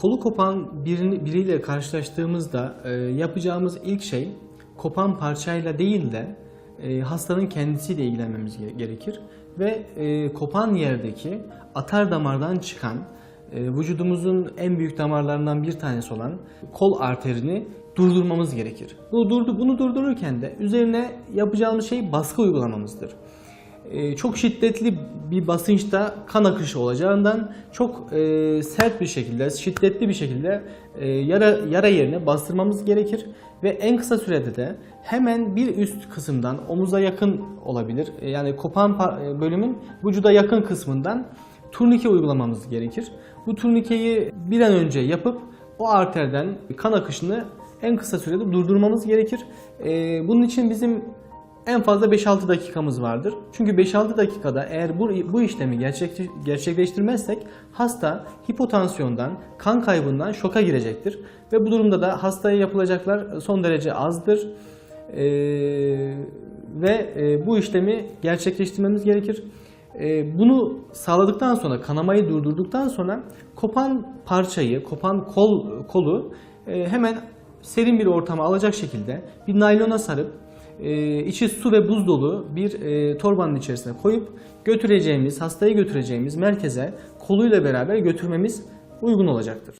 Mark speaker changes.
Speaker 1: Kolu kopan birini, biriyle karşılaştığımızda e, yapacağımız ilk şey kopan parçayla değil de e, hastanın kendisiyle ilgilenmemiz ge- gerekir ve e, kopan yerdeki atar damardan çıkan e, vücudumuzun en büyük damarlarından bir tanesi olan kol arterini durdurmamız gerekir. Bunu, durdu, bunu durdururken de üzerine yapacağımız şey baskı uygulamamızdır. Ee, çok şiddetli bir basınçta kan akışı olacağından çok e, sert bir şekilde, şiddetli bir şekilde e, yara, yara yerine bastırmamız gerekir ve en kısa sürede de hemen bir üst kısımdan omuza yakın olabilir. E, yani kopan bölümün vücuda yakın kısmından turnike uygulamamız gerekir. Bu turnikeyi bir an önce yapıp o arterden kan akışını en kısa sürede durdurmamız gerekir. Bunun için bizim en fazla 5-6 dakikamız vardır. Çünkü 5-6 dakikada eğer bu, bu işlemi gerçek, gerçekleştirmezsek hasta hipotansiyondan, kan kaybından şoka girecektir. Ve bu durumda da hastaya yapılacaklar son derece azdır. Ee, ve e, bu işlemi gerçekleştirmemiz gerekir. Ee, bunu sağladıktan sonra, kanamayı durdurduktan sonra kopan parçayı, kopan kol kolu e, hemen serin bir ortama alacak şekilde bir naylona sarıp e, içi su ve buz dolu bir e, torbanın içerisine koyup götüreceğimiz, hastayı götüreceğimiz merkeze koluyla beraber götürmemiz uygun olacaktır.